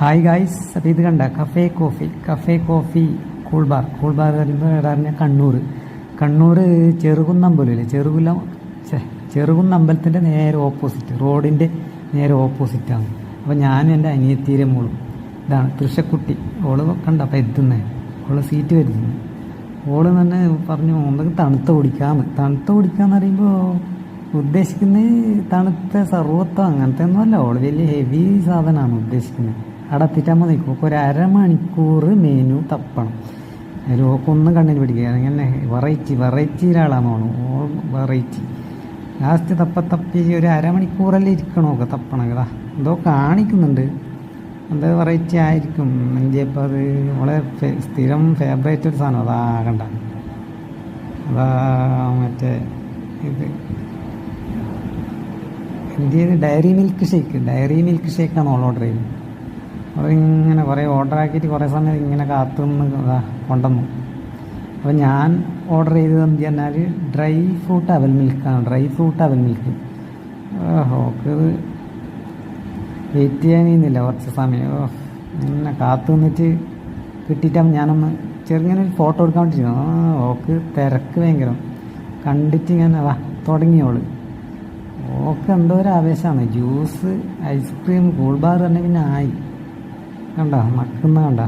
Hi guys അപ്പോൾ ഇത് കണ്ട cafe coffee cafe coffee cool bar cool bar പറഞ്ഞാൽ കണ്ണൂർ. കണ്ണൂർ ചെറുകുന്നമ്പലമില്ലേ ചെറുകുല ഛെ, ചെറുകുന്നമ്പലത്തിന്റെ നേരെ ഓപ്പോസിറ്റ് റോഡിന്റെ നേരെ ഓപ്പോസിറ്റാണ് അപ്പോൾ ഞാനും എന്റെ അനിയത്തീരെ മോളും ഇതാണ് തൃശക്കുട്ടി. ഓൾ കണ്ട അപ്പോൾ എത്തുന്നത് ഓൾ സീറ്റ് വരുന്നത് ഓൾ തന്നെ പറഞ്ഞു ഒന്നൊക്കെ തണുത്ത കുടിക്കാമെന്ന് തണുത്ത കുടിക്കാന്ന് പറയുമ്പോൾ ഉദ്ദേശിക്കുന്നത് തണുത്ത സർവത്വം അങ്ങനത്തെ ഒന്നുമല്ല. ഓൾ വലിയ ഹെവി സാധനമാണ് ഉദ്ദേശിക്കുന്നത്. അവിടെ എത്തിയിട്ടാകുമ്പോൾ നിൽക്കും ഒരു അരമണിക്കൂർ മെനു തപ്പണം. അതിൽ ഓക്കൊന്നും കണ്ണിൽ പിടിക്കുക. അങ്ങനെ വെറൈറ്റി വെറൈറ്റി ഒരാളാണ് ഓണം ഓൾ വെറൈറ്റി. ലാസ്റ്റ് തപ്പ ഒരു അരമണിക്കൂറല്ലേ ഇരിക്കണോ ഒക്കെ തപ്പണം കേടാ എന്തോ കാണിക്കുന്നുണ്ട്. എന്തോ വെറൈറ്റി ആയിരിക്കും. ഇപ്പോൾ അത് ഫെ- സ്ഥിരം ഫേവറേറ്റ് ഒരു സാധനം. അതാ കണ്ട. അതാ മറ്റേ ഇത്. എന്ത് dairy milk shake dairy milk ഷേക്കാണ് all order ചെയ്തത്. അപ്പോൾ ഇങ്ങനെ കുറേ ഓർഡർ ആക്കിയിട്ട് കുറേ സമയം ഇങ്ങനെ കാത്തു നിന്ന് കൊണ്ടുവന്നു. അപ്പോൾ ഞാൻ ഓർഡർ ചെയ്തത് എന്ത് പറഞ്ഞാൽ ഡ്രൈ ഫ്രൂട്ട് അവൽ മിൽക്കാണ് ഡ്രൈ ഫ്രൂട്ട് അവൽ മിൽക്ക് ഓക്ക് വെയിറ്റ് ചെയ്യാനില്ല കുറച്ച് സമയം. ഇങ്ങനെ കാത്തു നിന്നിട്ട് കിട്ടിയിട്ടാകുമ്പോൾ ഞാനൊന്ന് ചെറുങ്ങനെ ഒരു ഫോട്ടോ എടുക്കാൻ വേണ്ടിയിരുന്നു ആ ഓക്ക് തിരക്ക് ഭയങ്കരം. കണ്ടിട്ട് ഞാൻ വാ തുടങ്ങിയോൾ ഓക്ക് എന്തോ ഒരു ആവേശമാണ്. ജ്യൂസ് ഐസ്ക്രീം കൂൾ ബാർ തന്നെ പിന്നെ ആയി. കണ്ട? മക്കുന്ന കണ്ട?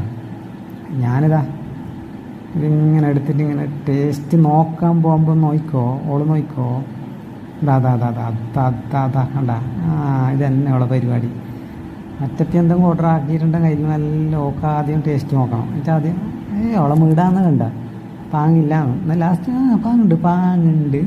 ഞാനിതാ ഇതിങ്ങനെ എടുത്തിട്ട് ഇങ്ങനെ ടേസ്റ്റ് നോക്കാൻ പോകുമ്പോൾ നോക്കിക്കോ ഓൾ നോക്കിക്കോ ഇതാ അതാ അതാ അതാ അതാ അതാ കണ്ട? ആ ഇത് തന്നെ അവളെ പരിപാടി. മറ്റത്തി എന്തെങ്കിലും ഓർഡർ ആക്കിയിട്ടുണ്ടെങ്കിൽ അതിൽ നല്ല ഓക്ക ആദ്യം ടേസ്റ്റ് നോക്കണം. എന്നിട്ട് ആദ്യം ഏ അവളെ വീടാന്ന് കണ്ട. പാങ്ങില്ല. എന്നാൽ ലാസ്റ്റ് ആ പാങ്ങുണ്ട് പാങ്ങുണ്ട്